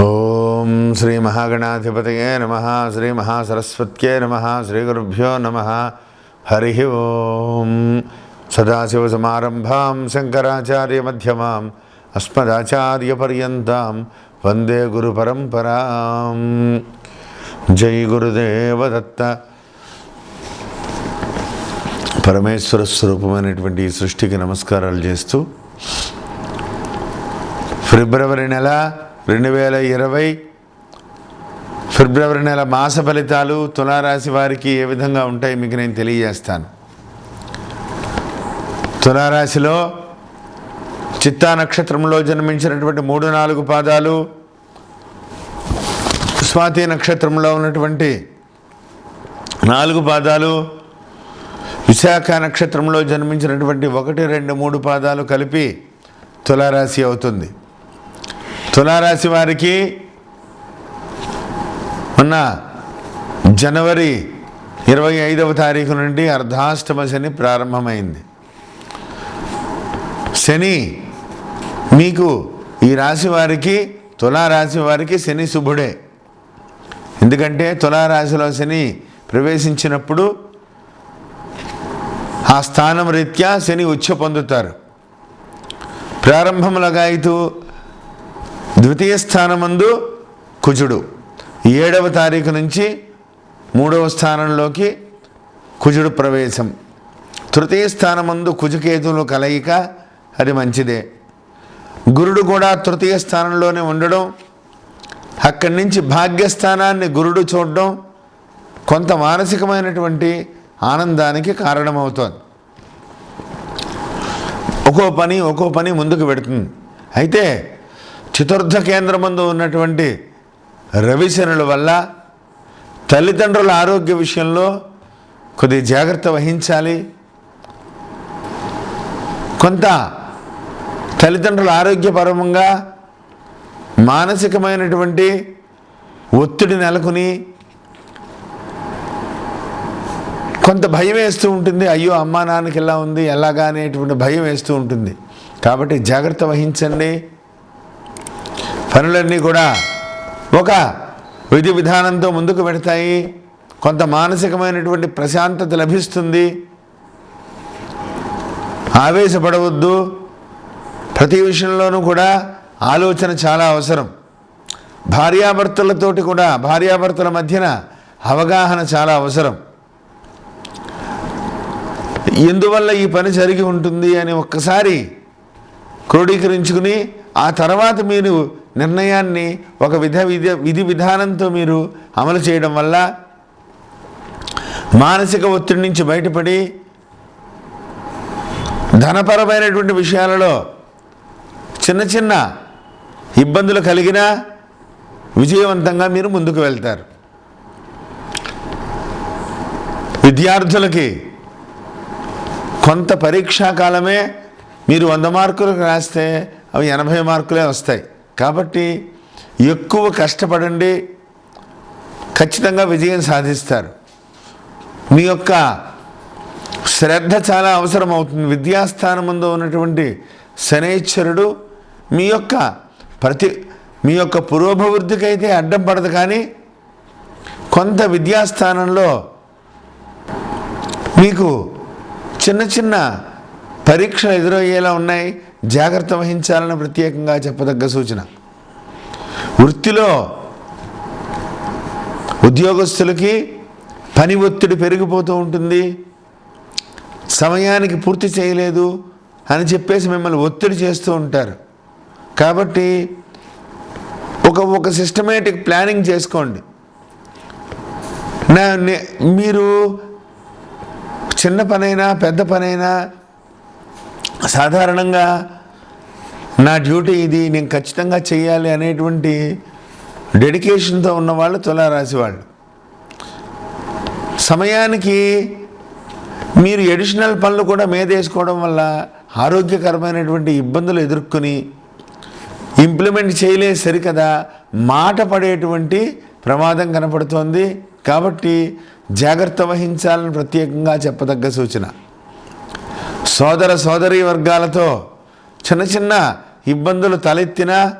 ఓం శ్రీ మహాగణాధిపతయే నమ శ్రీ మహాసరస్వత్యే నమ శ్రీ గురుభ్యో నమ. హరి ఓం. సదాశివసమారంభాం శంకరాచార్యమ్యమాం అస్మదాచార్యపర్యంతం. వందే గురు పరంపరాం. జై గురుదేవదత్త పరమేశ్వర స్వరూపమైనటువంటి ఈ సృష్టికి నమస్కారాలు చేస్తూ ఫిబ్రవరి నెల రెండు వేల ఇరవై ఫిబ్రవరి నెల మాస ఫలితాలు తులారాశి వారికి ఏ విధంగా ఉంటాయి మీకు నేను తెలియజేస్తాను. తులారాశిలో చిత్తా నక్షత్రంలో జన్మించినటువంటి మూడు నాలుగు పాదాలు స్వాతి నక్షత్రంలో ఉన్నటువంటి నాలుగు పాదాలు విశాఖ నక్షత్రంలో జన్మించినటువంటి ఒకటి రెండు మూడు పాదాలు కలిపి తులారాశి అవుతుంది. తులారాశి వారికి ఉన్న జనవరి ఇరవై ఐదవ తారీఖు నుండి అర్ధాష్టమ శని ప్రారంభమైంది. శని మీకు ఈ రాశి వారికి తులారాశి వారికి శని శుభుడే. ఎందుకంటే తులారాశిలో శని ప్రవేశించినప్పుడు ఆ స్థానం రీత్యా శని ఉచ్చ పొందుతారు. ప్రారంభములగాయితూ ద్వితీయ స్థానమందు కుజుడు. ఏడవ తారీఖు నుంచి మూడవ స్థానంలోకి కుజుడు ప్రవేశం. తృతీయ స్థానమందు కుజుకేతువులు కలయిక అది మంచిదే. గురుడు కూడా తృతీయ స్థానంలోనే ఉండడం అక్కడి నుంచి భాగ్యస్థానాన్ని గురుడు చూడడం కొంత మానసికమైనటువంటి ఆనందానికి కారణమవుతోంది. ఒక్కో పని ఒక్కో పని ముందుకు పెడుతుంది. అయితే చతుర్థ కేంద్రమందు ఉన్నటువంటి రవిశనుల వల్ల తల్లిదండ్రుల ఆరోగ్య విషయంలో కొద్ది జాగ్రత్త వహించాలి. కొంత తల్లిదండ్రుల ఆరోగ్యపరంగా మానసికమైనటువంటి ఒత్తిడి నెలకొని కొంత భయం వేస్తూ ఉంటుంది. అయ్యో అమ్మా నాన్నకి ఎలా ఉంది? ఎలాగా అనేటువంటి భయం వేస్తూ ఉంటుంది. కాబట్టి జాగ్రత్త వహించండి. పనులన్నీ కూడా ఒక విధి విధానంతో ముందుకు పెడతాయి. కొంత మానసికమైనటువంటి ప్రశాంతత లభిస్తుంది. ఆవేశపడవద్దు. ప్రతి విషయంలోనూ కూడా ఆలోచన చాలా అవసరం. భార్యాభర్తలతోటి కూడా భార్యాభర్తల మధ్యన అవగాహన చాలా అవసరం. ఎందువల్ల ఈ పని జరిగి ఉంటుంది అని ఒక్కసారి క్రోడీకరించుకుని ఆ తర్వాత మీరు నిర్ణయాన్ని ఒక విధ విధి విధి విధానంతో మీరు అమలు చేయడం వల్ల మానసిక ఒత్తిడి నుంచి బయటపడి ధనపరమైనటువంటి విషయాలలో చిన్న చిన్న ఇబ్బందులు కలిగినా విజయవంతంగా మీరు ముందుకు వెళ్తారు. విద్యార్థులకి కొంత పరీక్షా కాలమే మీరు వంద మార్కులకు రాస్తే అవి ఎనభై మార్కులే వస్తాయి. కాబట్టి ఎక్కువ కష్టపడండి. ఖచ్చితంగా విజయం సాధిస్తారు. మీ యొక్క శ్రద్ధ చాలా అవసరం అవుతుంది విద్యాస్థానం ముందు ఉన్నటువంటి శనైశ్వరుడు మీ యొక్క ప్రతి మీ యొక్క పురోభివృద్ధికైతే అడ్డం పడదు కానీ కొంత విద్యాస్థానంలో మీకు చిన్న చిన్న పరీక్షలు ఎదురయ్యేలా ఉన్నాయి. జాగ్రత్త వహించాలని ప్రత్యేకంగా చెప్పదగ్గ సూచన. వృత్తిలో ఉద్యోగస్తులకి పని ఒత్తిడి పెరిగిపోతూ ఉంటుంది. సమయానికి పూర్తి చేయలేదు అని చెప్పేసి మిమ్మల్ని ఒత్తిడి చేస్తూ ఉంటారు. కాబట్టి ఒక ఒక సిస్టమేటిక్ ప్లానింగ్ చేసుకోండి. నా నే- మీరు చిన్న పనైనా పెద్ద పనైనా సాధారణంగా నా డ్యూటీ ఇది నేను ఖచ్చితంగా చేయాలి అనేటువంటి డెడికేషన్తో ఉన్నవాళ్ళు తులారాశి వాళ్ళు. సమయానికి మీరు ఎడిషనల్ పనులు కూడా మేదేసుకోవడం వల్ల ఆరోగ్యకరమైనటువంటి ఇబ్బందులు ఎదుర్కొని ఇంప్లిమెంట్ చేయలే సరికదా మాట పడేటువంటి ప్రమాదం కనపడుతోంది. కాబట్టి జాగ్రత్త వహించాలని ప్రత్యేకంగా చెప్పదగ్గ సూచన. సోదర సోదరీ వర్గాలతో చిన్న చిన్న ఇబ్బందులు తలెత్తినా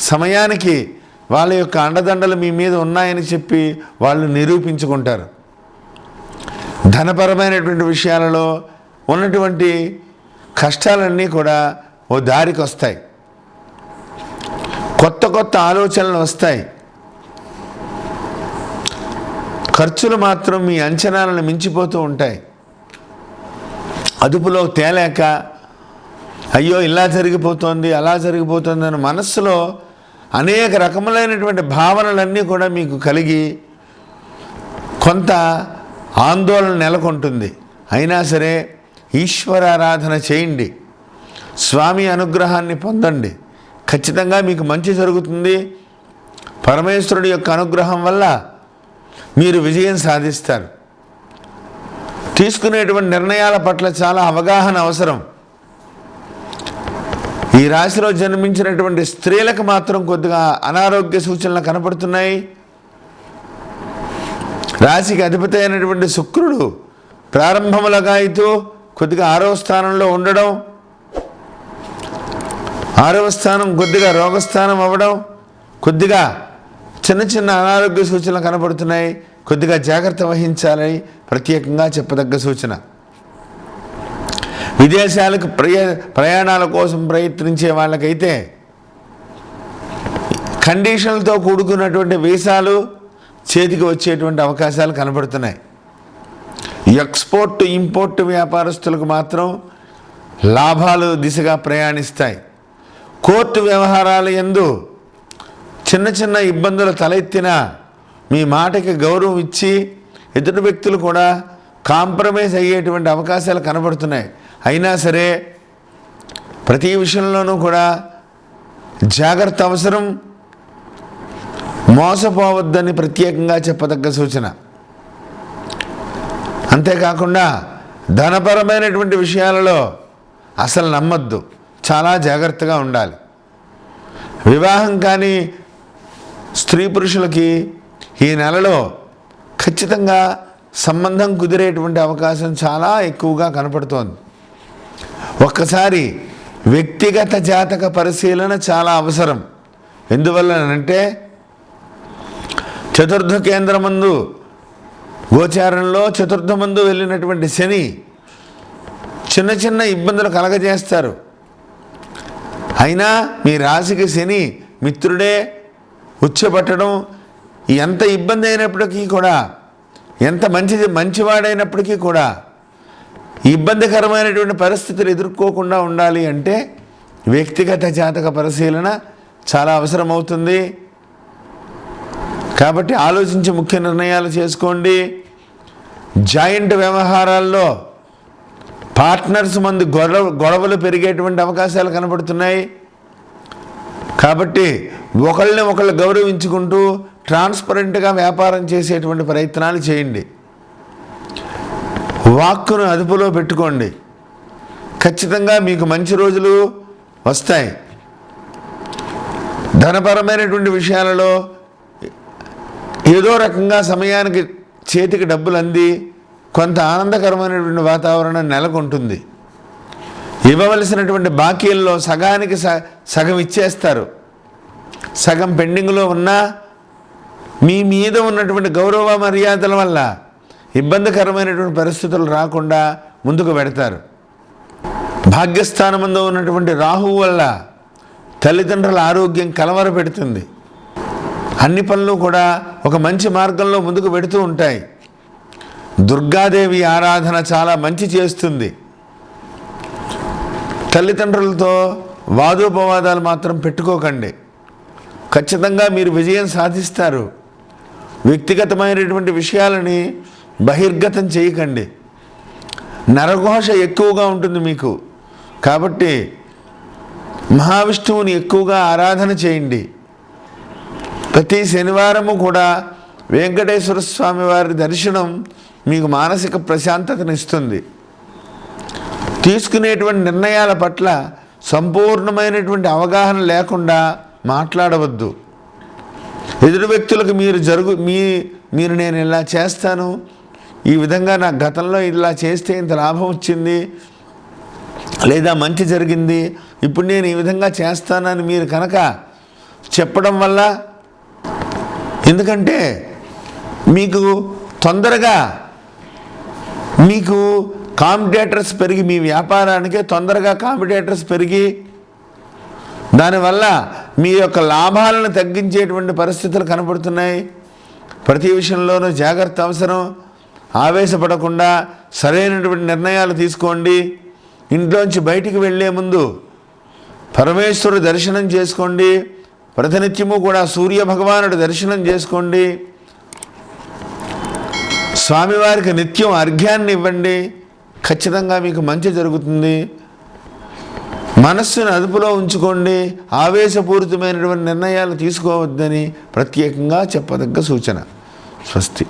సమయానికి వాళ్ళ యొక్క అండదండలు మీ మీద ఉన్నాయని చెప్పి వాళ్ళు నిరూపించుకుంటారు. ధనపరమైనటువంటి విషయాలలో ఉన్నటువంటి కష్టాలన్నీ కూడా ఓ దారికి వస్తాయి. కొత్త కొత్త ఆలోచనలు వస్తాయి. ఖర్చులు మాత్రం మీ అంచనాలను మించిపోతూ ఉంటాయి. అదుపులో తేలేక అయ్యో ఇలా జరిగిపోతుంది అలా జరిగిపోతుంది అని మనస్సులో అనేక రకములైనటువంటి భావనలన్నీ కూడా మీకు కలిగి కొంత ఆందోళన నెలకొంటుంది. అయినా సరే ఈశ్వరారాధన చేయండి. స్వామి అనుగ్రహాన్ని పొందండి. ఖచ్చితంగా మీకు మంచి జరుగుతుంది. పరమేశ్వరుడి యొక్క అనుగ్రహం వల్ల మీరు విజయం సాధిస్తారు. తీసుకునేటువంటి నిర్ణయాల పట్ల చాలా అవగాహన అవసరం. ఈ రాశిలో జన్మించినటువంటి స్త్రీలకు మాత్రం కొద్దిగా అనారోగ్య సూచనలు కనపడుతున్నాయి. రాశికి అధిపతి అయినటువంటి శుక్రుడు ప్రారంభములగా అయితే కొద్దిగా ఆరవ స్థానంలో ఉండడం ఆరవ స్థానం కొద్దిగా రోగస్థానం అవ్వడం కొద్దిగా చిన్న చిన్న అనారోగ్య సూచనలు కనపడుతున్నాయి. కొద్దిగా జాగ్రత్త వహించాలని ప్రత్యేకంగా చెప్పదగ్గ సూచన. విదేశాలకు ప్రయా ప్రయాణాల కోసం ప్రయత్నించే వాళ్ళకైతే కండిషన్లతో కూడుకున్నటువంటి వీసాలు చేతికి వచ్చేటువంటి అవకాశాలు కనబడుతున్నాయి. ఎక్స్పోర్ట్ ఇంపోర్ట్ వ్యాపారస్తులకు మాత్రం లాభాలు దిశగా ప్రయాణిస్తాయి. కోర్టు వ్యవహారాల ఎందు చిన్న చిన్న ఇబ్బందులు తలెత్తినా మీ మాటకి గౌరవం ఇచ్చి ఎదుటి వ్యక్తులు కూడా కాంప్రమైజ్ అయ్యేటువంటి అవకాశాలు కనబడుతున్నాయి. అయినా సరే ప్రతి విషయంలోనూ కూడా జాగ్రత్త అవసరం. మోసపోవద్దని ప్రత్యేకంగా చెప్పదగ్గ సూచన. అంతేకాకుండా ధనపరమైనటువంటి విషయాలలో అసలు నమ్మద్దు. చాలా జాగ్రత్తగా ఉండాలి. వివాహం కానీ స్త్రీ పురుషులకి ఈ నెలలో ఖచ్చితంగా సంబంధం కుదిరేటువంటి అవకాశం చాలా ఎక్కువగా కనపడుతోంది. ఒక్కసారి వ్యక్తిగత జాతక పరిశీలన చాలా అవసరం. ఎందువల్లనంటే చతుర్థ కేంద్రమందు గోచారంలో చతుర్థమందు వెళ్ళినటువంటి శని చిన్న చిన్న ఇబ్బందులు కలగజేస్తారు. అయినా మీ రాశికి శని మిత్రుడే ఉచ్చబట్టడం ఎంత ఇబ్బంది అయినప్పటికీ కూడా ఎంత మంచిది మంచివాడైనప్పటికీ కూడా ఇబ్బందికరమైనటువంటి పరిస్థితులు ఎదుర్కోకుండా ఉండాలి అంటే వ్యక్తిగత జాతక పరిశీలన చాలా అవసరమవుతుంది. కాబట్టి ఆలోచించి ముఖ్య నిర్ణయాలు చేసుకోండి. జాయింట్ వ్యవహారాల్లో పార్ట్నర్స్ మంది గొడవ గొడవలు పెరిగేటువంటి అవకాశాలు కనబడుతున్నాయి. కాబట్టి ఒకళ్ళని ఒకళ్ళు గౌరవించుకుంటూ ట్రాన్స్పరెంట్గా వ్యాపారం చేసేటువంటి ప్రయత్నాలు చేయండి. వాక్కును అదుపులో పెట్టుకోండి. ఖచ్చితంగా మీకు మంచి రోజులు వస్తాయి. ధనపరమైనటువంటి విషయాలలో ఏదో రకంగా సమయానికి చేతికి డబ్బులు అంది కొంత ఆనందకరమైనటువంటి వాతావరణం నెలకొంటుంది. ఇవ్వవలసినటువంటి బాకీల్లో సగానికి స సగం ఇచ్చేస్తారు. సగం పెండింగ్లో ఉన్నా మీ మీద ఉన్నటువంటి గౌరవ మర్యాదల వల్ల ఇబ్బందికరమైనటువంటి పరిస్థితులు రాకుండా ముందుకు పెడతారు. భాగ్యస్థానమందు ఉన్నటువంటి రాహువు వల్ల తల్లిదండ్రుల ఆరోగ్యం కలవర పెడుతుంది అన్ని పనులు కూడా ఒక మంచి మార్గంలో ముందుకు పెడుతూ ఉంటాయి. దుర్గాదేవి ఆరాధన చాలా మంచి చేస్తుంది. తల్లిదండ్రులతో వాదోపవాదాలు మాత్రం పెట్టుకోకండి. ఖచ్చితంగా మీరు విజయం సాధిస్తారు. వ్యక్తిగతమైనటువంటి విషయాలని బహిర్గతం చేయకండి. నరఘోష ఎక్కువగా ఉంటుంది మీకు. కాబట్టి మహావిష్ణువుని ఎక్కువగా ఆరాధన చేయండి. ప్రతి శనివారము కూడా వెంకటేశ్వర స్వామి వారి దర్శనం మీకు మానసిక ప్రశాంతతనిస్తుంది తీసుకునేటువంటి నిర్ణయాల పట్ల సంపూర్ణమైనటువంటి అవగాహన లేకుండా మాట్లాడవద్దు. ఎదురు వ్యక్తులకు మీరు జరుగు మీ మీరు నేను ఇలా చేస్తాను. ఈ విధంగా నా గతంలో ఇలా చేస్తే ఇంత లాభం వచ్చింది. లేదా మంచి జరిగింది. ఇప్పుడు నేను ఈ విధంగా చేస్తానని మీరు కనుక చెప్పడం వల్ల ఎందుకంటే మీకు తొందరగా మీకు కాంపిటేటర్స్ పెరిగి మీ వ్యాపారానికే తొందరగా కాంపిటేటర్స్ పెరిగి దానివల్ల మీ యొక్క లాభాలను తగ్గించేటువంటి పరిస్థితులు కనపడుతున్నాయి. ప్రతి విషయంలోనూ జాగ్రత్త అవసరం. ఆవేశపడకుండా సరైనటువంటి నిర్ణయాలు తీసుకోండి. ఇంట్లోంచి బయటికి వెళ్ళే ముందు పరమేశ్వరుడు దర్శనం చేసుకోండి. ప్రతినిత్యము కూడా సూర్య భగవానుడు దర్శనం చేసుకోండి. స్వామివారికి నిత్యం అర్ఘ్యాన్ని ఇవ్వండి. ఖచ్చితంగా మీకు మంచి జరుగుతుంది. మనస్సును అదుపులో ఉంచుకోండి. ఆవేశపూరితమైనటువంటి నిర్ణయాలు తీసుకోవద్దని ప్రత్యేకంగా చెప్పదగ్గ సూచన. స్వస్తి.